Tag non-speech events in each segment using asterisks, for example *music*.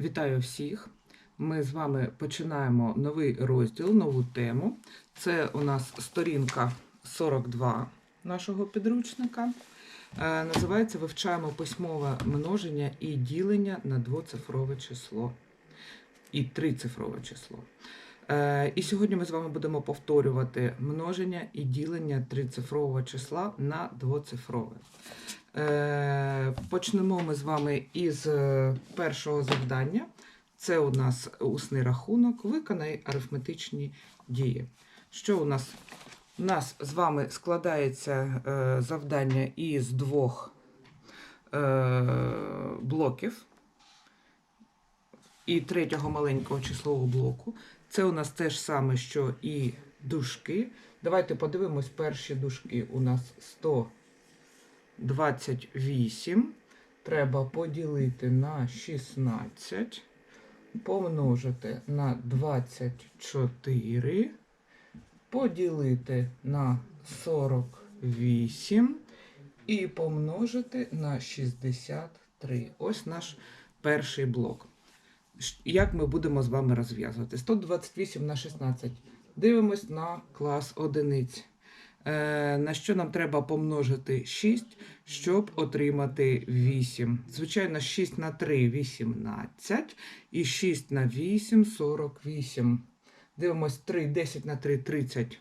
Вітаю всіх! Ми з вами починаємо новий розділ, нову тему. Це у нас сторінка 42 нашого підручника. Е, Називається Вивчаємо письмове множення і ділення на двоцифрове число і трицифрове число. Е, І сьогодні ми з вами будемо повторювати множення і ділення трицифрового числа на двоцифрове. Е, Почнемо ми з вами із е, першого завдання. Це у нас усний рахунок. Виконай арифметичні дії. Що у нас? У нас з вами складається е, завдання із двох блоків і третього маленького числового блоку. Це у нас те ж саме, що і дужки. Давайте подивимось перші дужки. У нас 128. Треба поділити на 16, помножити на 24, поділити на 48 і помножити на 63. Ось наш перший блок. Як ми будемо з вами розв'язувати? 128 на 16. Дивимось на клас одиниць. Е, на що нам треба помножити 6, щоб отримати 8. Звичайно, 6 на 3 18 і 6 на 8 48. Дивимось 3, 10 на 3 30.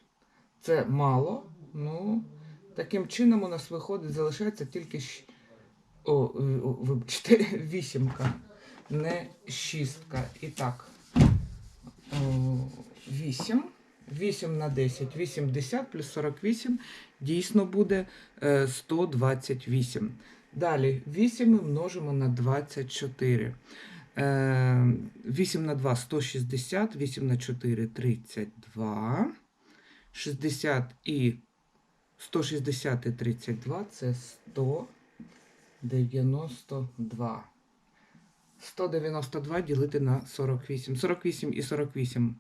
Це мало. Ну, таким чином у нас виходить, залишається тільки щ- о, о, о, вибачте, *laughs* вісімка, не шістка. І так, о, 8. 8 на 10, 80 плюс 48 дійсно буде е, 128. Далі 8 ми множимо на 24. Е, 8 на 2 160, 8 на 4 32. 60 і 160 і 32 це 192. 192 ділити на 48. 48 і 48.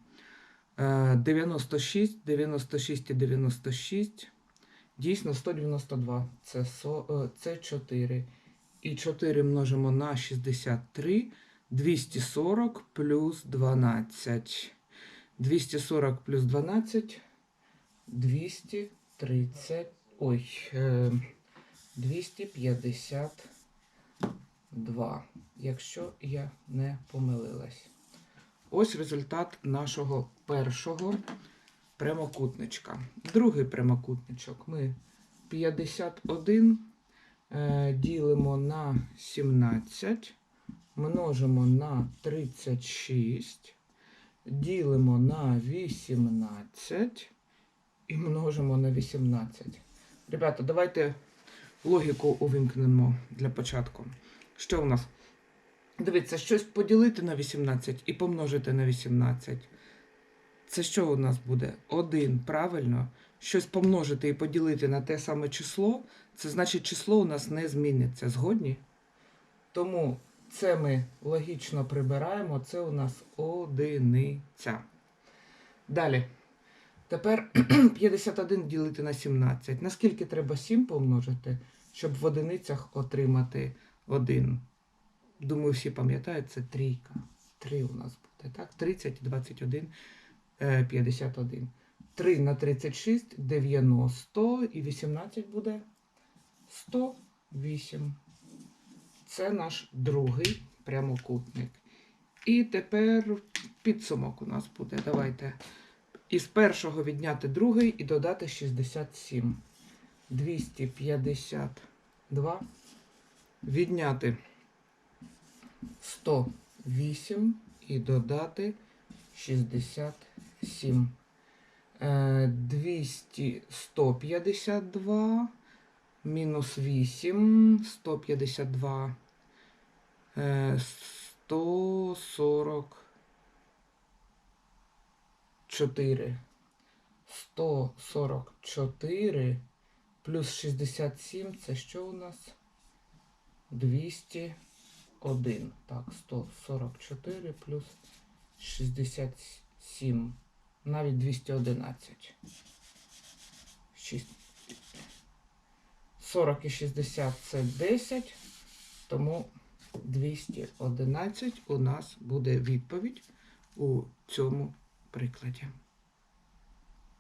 Е, 96, 96 і 96. Дійсно 192. Це, е, це 4. І 4 множимо на 63. 240 плюс 12. 240 плюс 12. 230. Ой. Е, 252. Якщо я не помилилась. Ось результат нашого першого прямокутничка. Другий прямокутничок ми 51 е, ділимо на 17, множимо на 36, ділимо на 18 і множимо на 18. Ребята, давайте логіку увімкнемо для початку. Що у нас? Дивіться, щось поділити на 18 і помножити на 18. Це що у нас буде? 1, правильно? Щось помножити і поділити на те саме число, це значить число у нас не зміниться. Згодні? Тому це ми логічно прибираємо, це у нас одиниця. Далі. Тепер *clears throat* 51 ділити на 17. Наскільки треба 7 помножити, щоб в одиницях отримати 1? Думаю, всі пам'ятають, це трійка. 3 у нас буде, так? 30, 21, е, 51. 3 на 36, 90 і 18 буде 108. Це наш другий прямокутник. І тепер підсумок у нас буде. Давайте із першого відняти другий і додати 67. 252. Відняти 108 і додати 67. Е, 200, 152 мінус 8, 152, е, 144. 144 плюс 67 це що у нас? 201. Так, 144 плюс 67. Навіть 211. 6. 40 і 60 це 10. Тому 211 у нас буде відповідь у цьому прикладі.